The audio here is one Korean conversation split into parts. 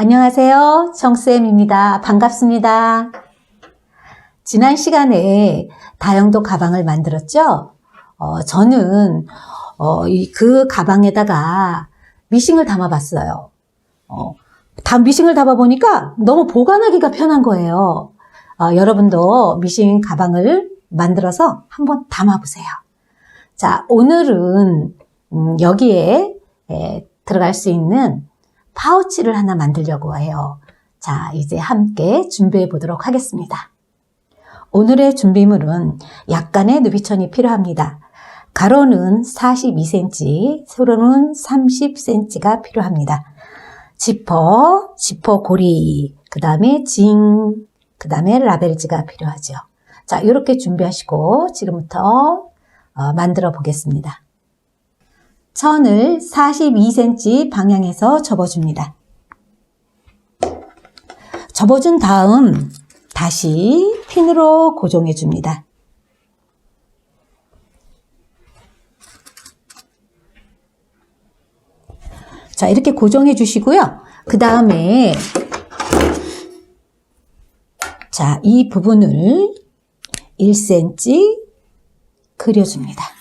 안녕하세요. 정쌤입니다. 반갑습니다. 지난 시간에 다용도 가방을 만들었죠? 어, 저는, 어, 이, 그 가방에다가 미싱을 담아봤어요. 어, 다 미싱을 담아보니까 너무 보관하기가 편한 거예요. 어, 여러분도 미싱 가방을 만들어서 한번 담아보세요. 자, 오늘은, 음, 여기에, 에, 들어갈 수 있는 파우치를 하나 만들려고 해요. 자, 이제 함께 준비해 보도록 하겠습니다. 오늘의 준비물은 약간의 누비천이 필요합니다. 가로는 42cm, 세로는 30cm가 필요합니다. 지퍼, 지퍼 고리, 그 다음에 징, 그 다음에 라벨지가 필요하죠. 자, 이렇게 준비하시고 지금부터 어, 만들어 보겠습니다. 천을 42cm 방향에서 접어줍니다. 접어준 다음 다시 핀으로 고정해 줍니다. 자, 이렇게 고정해 주시고요. 그 다음에 자, 이 부분을 1cm 그려줍니다.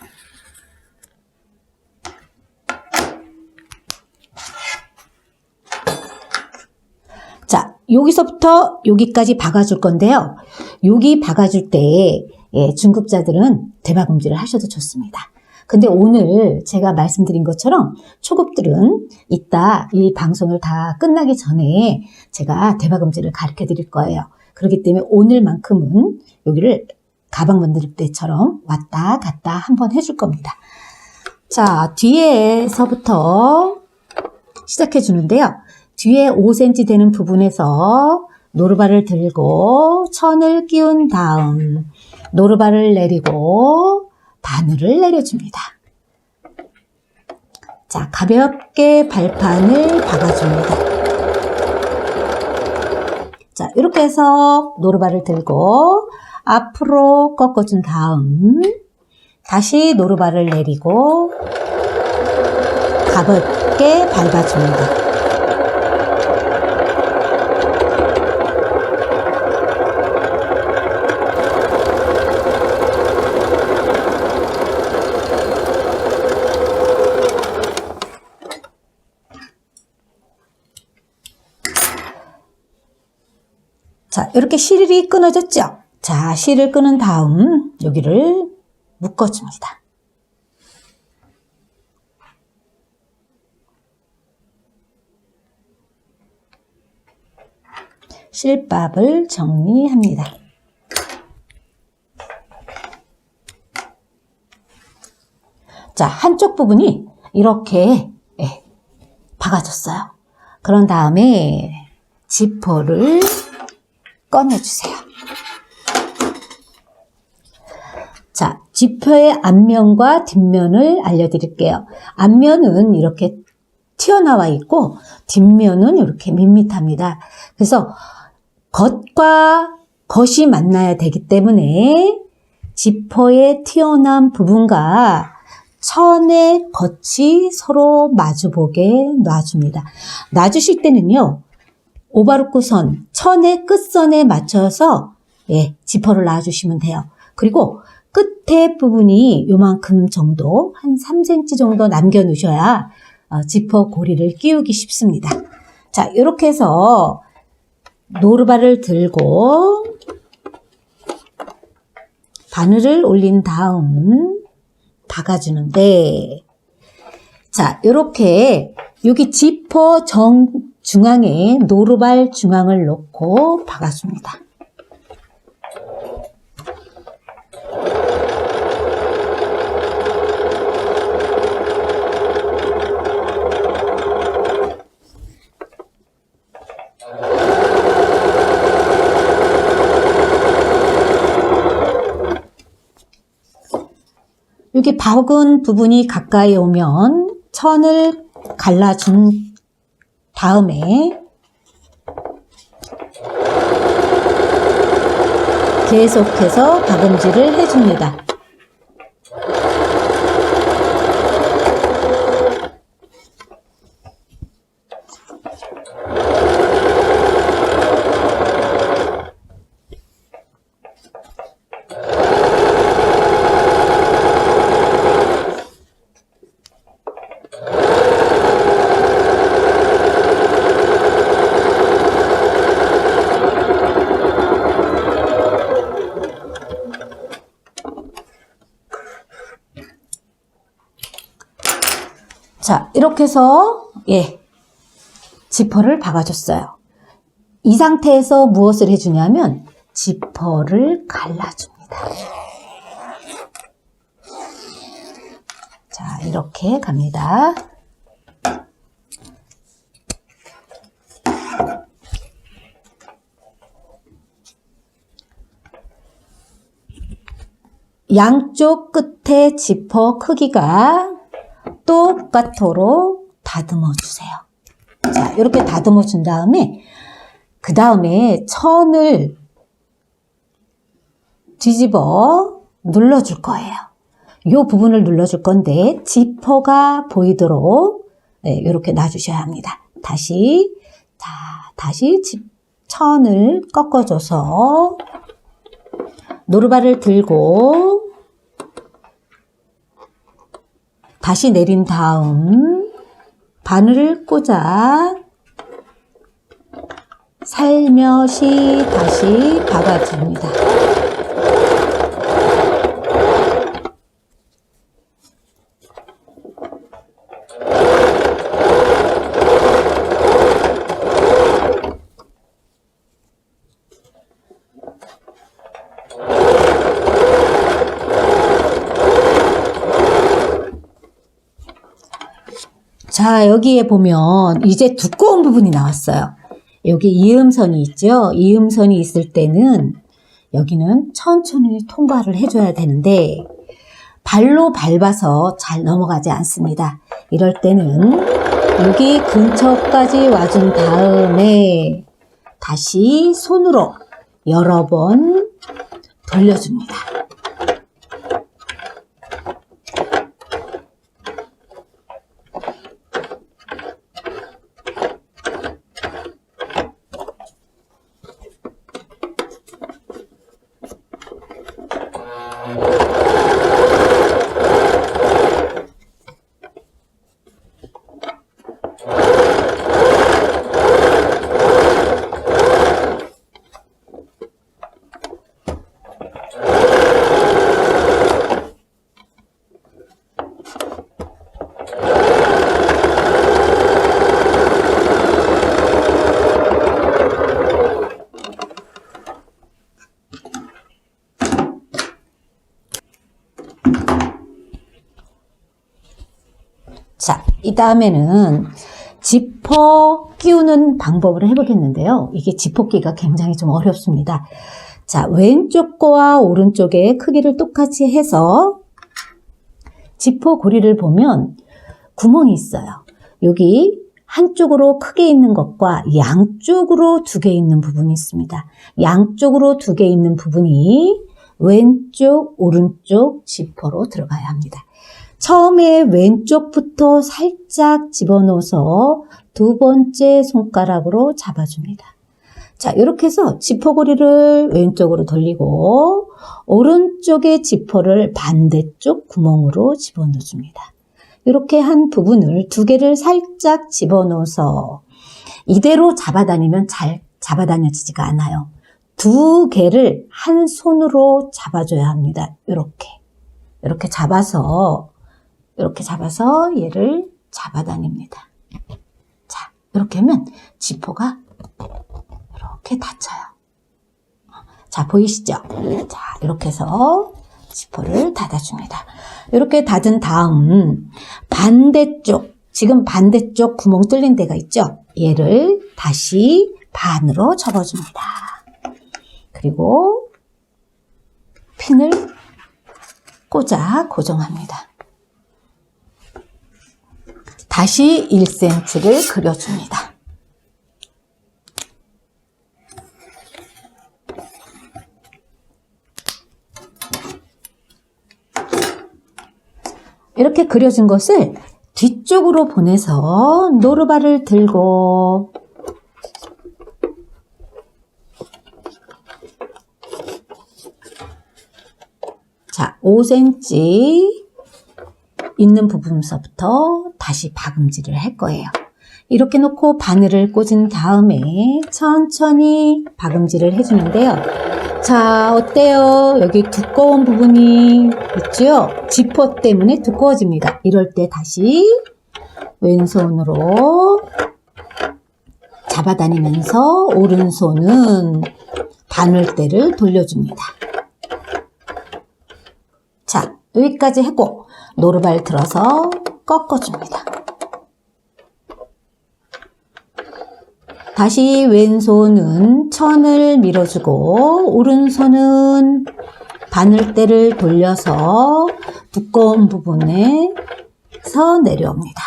자, 여기서부터 여기까지 박아줄 건데요. 여기 박아줄 때 예, 중급자들은 대박음질을 하셔도 좋습니다. 근데 오늘 제가 말씀드린 것처럼 초급들은 이따 이 방송을 다 끝나기 전에 제가 대박음질을 가르쳐 드릴 거예요. 그렇기 때문에 오늘만큼은 여기를 가방 만들 때처럼 왔다 갔다 한번 해줄 겁니다. 자, 뒤에서부터 시작해 주는데요. 뒤에 5cm 되는 부분에서 노루발을 들고 천을 끼운 다음 노루발을 내리고 바늘을 내려줍니다. 자, 가볍게 발판을 박아줍니다. 자, 이렇게 해서 노루발을 들고 앞으로 꺾어준 다음 다시 노루발을 내리고 가볍게 밟아줍니다. 자, 이렇게 실이 끊어졌죠? 자, 실을 끊은 다음 여기를 묶어줍니다. 실밥을 정리합니다. 자, 한쪽 부분이 이렇게 예, 박아졌어요. 그런 다음에 지퍼를 꺼내주세요. 자, 지퍼의 앞면과 뒷면을 알려드릴게요. 앞면은 이렇게 튀어나와 있고 뒷면은 이렇게 밋밋합니다. 그래서 겉과 겉이 만나야 되기 때문에 지퍼의 튀어나온 부분과 천의 겉이 서로 마주보게 놔줍니다. 놔주실 때는요. 오바루크 선, 천의 끝선에 맞춰서 예, 지퍼를 놔주시면 돼요. 그리고 끝에 부분이 요만큼 정도, 한 3cm 정도 남겨 놓으셔야 어, 지퍼 고리를 끼우기 쉽습니다. 자, 이렇게 해서 노르바를 들고 바늘을 올린 다음 박아주는데 자, 이렇게 여기 지퍼 정 중앙에 노루발 중앙을 놓고 박아줍니다. 여기 박은 부분이 가까이 오면 천을 갈라준 다음에 계속해서 박음질을 해줍니다. 이렇게 해서, 예, 지퍼를 박아줬어요. 이 상태에서 무엇을 해주냐면, 지퍼를 갈라줍니다. 자, 이렇게 갑니다. 양쪽 끝에 지퍼 크기가 똑같도록 다듬어 주세요. 자, 이렇게 다듬어 준 다음에 그 다음에 천을 뒤집어 눌러 줄 거예요. 이 부분을 눌러 줄 건데 지퍼가 보이도록 네, 이렇게 놔주셔야 합니다. 다시 자 다시 집 천을 꺾어줘서 노루발을 들고 다시 내린 다음 바늘을 꽂아 살며시 다시 박아줍니다. 자, 여기에 보면 이제 두꺼운 부분이 나왔어요. 여기 이음선이 있죠? 이음선이 있을 때는 여기는 천천히 통과를 해줘야 되는데 발로 밟아서 잘 넘어가지 않습니다. 이럴 때는 여기 근처까지 와준 다음에 다시 손으로 여러 번 돌려줍니다. 자, 이 다음에는 지퍼 끼우는 방법을 해보겠는데요. 이게 지퍼 끼가 굉장히 좀 어렵습니다. 자, 왼쪽 거와 오른쪽의 크기를 똑같이 해서 지퍼 고리를 보면 구멍이 있어요. 여기 한쪽으로 크게 있는 것과 양쪽으로 두 개 있는 부분이 있습니다. 양쪽으로 두 개 있는 부분이 왼쪽, 오른쪽 지퍼로 들어가야 합니다. 처음에 왼쪽부터 살짝 집어넣어서 두 번째 손가락으로 잡아줍니다. 자, 이렇게 해서 지퍼고리를 왼쪽으로 돌리고 오른쪽의 지퍼를 반대쪽 구멍으로 집어넣어줍니다. 이렇게 한 부분을 두 개를 살짝 집어넣어서 이대로 잡아다니면 잘 잡아다녀지지가 않아요. 두 개를 한 손으로 잡아줘야 합니다. 이렇게. 이렇게 잡아서 이렇게 잡아서 얘를 잡아다닙니다. 자, 이렇게 하면 지퍼가 이렇게 닫혀요. 자, 보이시죠? 자, 이렇게 해서 지퍼를 닫아줍니다. 이렇게 닫은 다음 반대쪽, 지금 반대쪽 구멍 뚫린 데가 있죠? 얘를 다시 반으로 접어줍니다. 그리고 핀을 꽂아 고정합니다. 다시 1cm를 그려줍니다. 이렇게 그려진 것을 뒤쪽으로 보내서 노루발을 들고 자, 5cm 있는 부분서부터 다시 박음질을 할 거예요. 이렇게 놓고 바늘을 꽂은 다음에 천천히 박음질을 해주는데요. 자, 어때요? 여기 두꺼운 부분이 있죠? 지퍼 때문에 두꺼워집니다. 이럴 때 다시 왼손으로 잡아다니면서 오른손은 바늘대를 돌려줍니다. 자, 여기까지 했고 노루발 들어서 꺾어줍니다. 다시 왼손은 천을 밀어주고 오른손은 바늘대를 돌려서 두꺼운 부분에서 내려옵니다.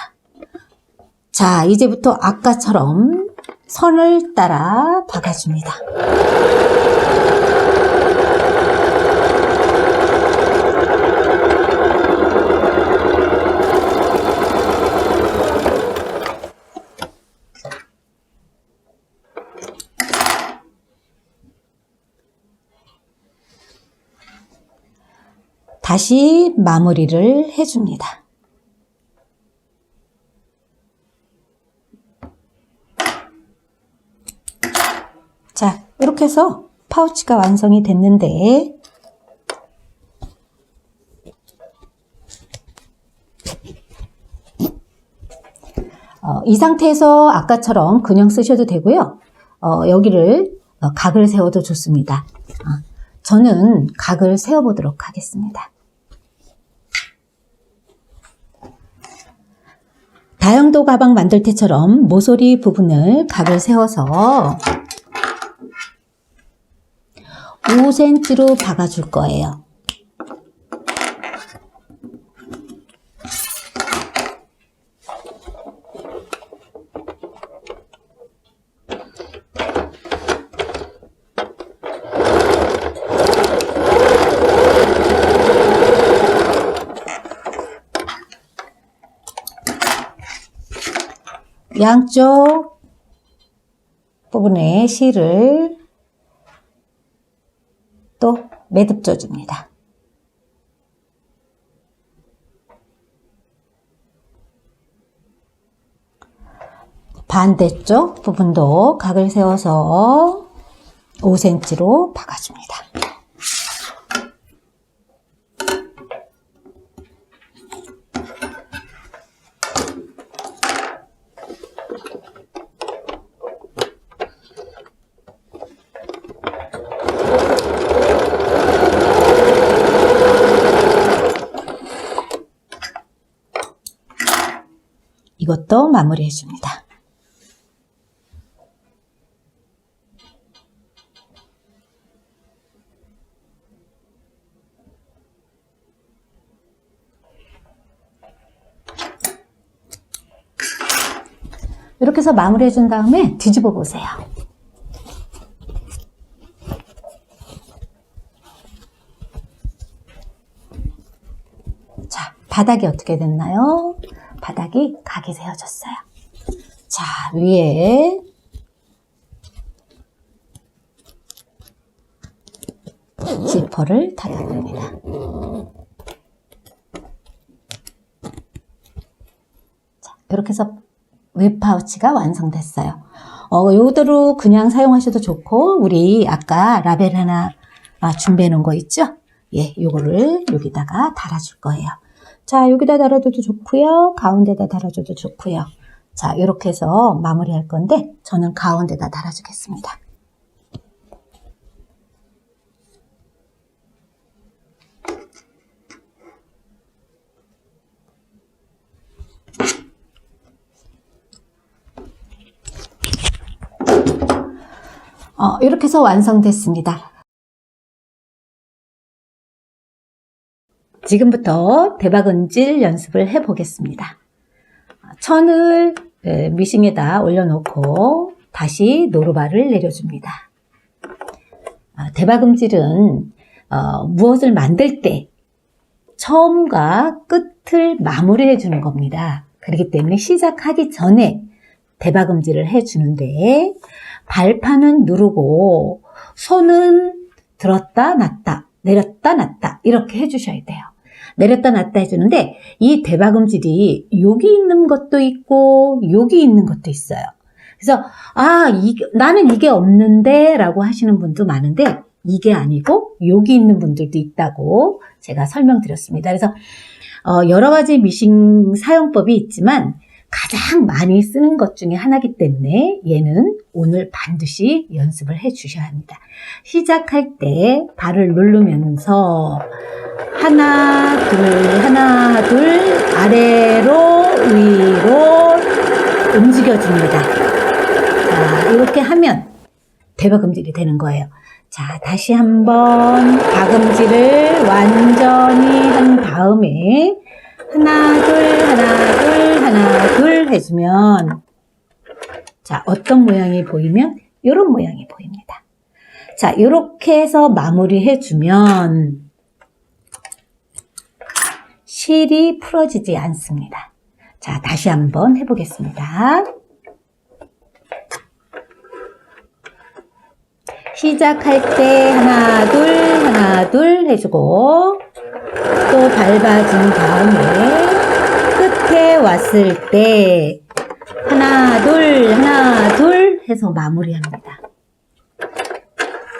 자, 이제부터 아까처럼 선을 따라 박아줍니다. 다시 마무리를 해줍니다. 자, 이렇게 해서 파우치가 완성이 됐는데, 어, 이 상태에서 아까처럼 그냥 쓰셔도 되고요. 어, 여기를 어, 각을 세워도 좋습니다. 어, 저는 각을 세워보도록 하겠습니다. 다용도 가방 만들 때처럼 모서리 부분을 각을 세워서 5cm로 박아줄 거예요. 양쪽 부분에 실을 또 매듭져 줍니다. 반대쪽 부분도 각을 세워서 5cm로 박아줍니다. 이것도 마무리해 줍니다. 이렇게 해서 마무리해 준 다음에 뒤집어 보세요. 자, 바닥이 어떻게 됐나요? 바닥이 각이 세워졌어요. 자, 위에 지퍼를 닫아줍니다. 자, 이렇게 해서 웹 파우치가 완성됐어요. 어, 요대로 그냥 사용하셔도 좋고, 우리 아까 라벨 하나 아, 준비해 놓은 거 있죠? 예, 요거를 여기다가 달아줄 거예요. 자, 여기다 달아줘도 좋고요. 가운데다 달아줘도 좋고요. 자, 이렇게 해서 마무리할 건데 저는 가운데다 달아주겠습니다. 어, 이렇게 해서 완성됐습니다. 지금부터 대박은질 연습을 해 보겠습니다. 천을 미싱에다 올려놓고 다시 노루발을 내려줍니다. 아, 대박음질은 어, 무엇을 만들 때 처음과 끝을 마무리해 주는 겁니다. 그렇기 때문에 시작하기 전에 대박음질을 해 주는데 발판은 누르고 손은 들었다 놨다 내렸다 놨다 이렇게 해 주셔야 돼요. 내렸다 놨다 해주는데 이 대박음질이 여기 있는 것도 있고 여기 있는 것도 있어요. 그래서 아 이게, 나는 이게 없는데 라고 하시는 분도 많은데 이게 아니고 여기 있는 분들도 있다고 제가 설명드렸습니다. 그래서 어, 여러 가지 미싱 사용법이 있지만 가장 많이 쓰는 것 중에 하나이기 때문에 얘는 오늘 반드시 연습을 해 주셔야 합니다. 시작할 때 발을 누르면서 하나, 둘, 하나, 둘, 아래로, 위로 움직여줍니다. 자, 이렇게 하면 대박음질이 되는 거예요. 자, 다시 한번 박음질을 완전히 한 다음에 하나, 둘, 하나, 둘, 하나, 둘 해주면 자, 어떤 모양이 보이면 이런 모양이 보입니다. 자, 이렇게 해서 마무리해 주면 실이 풀어지지 않습니다. 자, 다시 한번 해보겠습니다. 시작할 때 하나, 둘, 하나, 둘 해주고 또 밟아준 다음에 끝에 왔을 때 하나, 둘, 하나, 둘 해서 마무리합니다.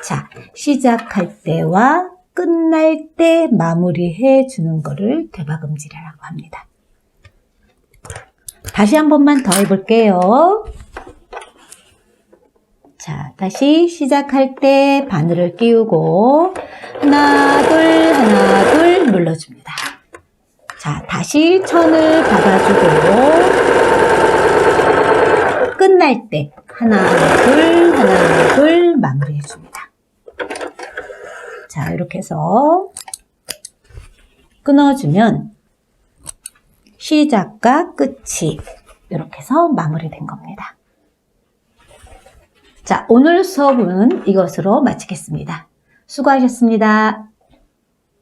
자, 시작할 때와 끝날 때 마무리해 주는 거를 대박음질이라고 합니다. 다시 한 번만 더 해볼게요. 자, 다시 시작할 때 바늘을 끼우고 하나, 둘, 하나, 둘 눌러줍니다. 자, 다시 천을 박아주고 끝날 때 하나, 둘, 하나, 둘 마무리해줍니다. 자, 이렇게 해서 끊어주면 시작과 끝이 이렇게 해서 마무리된 겁니다. 자, 오늘 수업은 이것으로 마치겠습니다. 수고하셨습니다.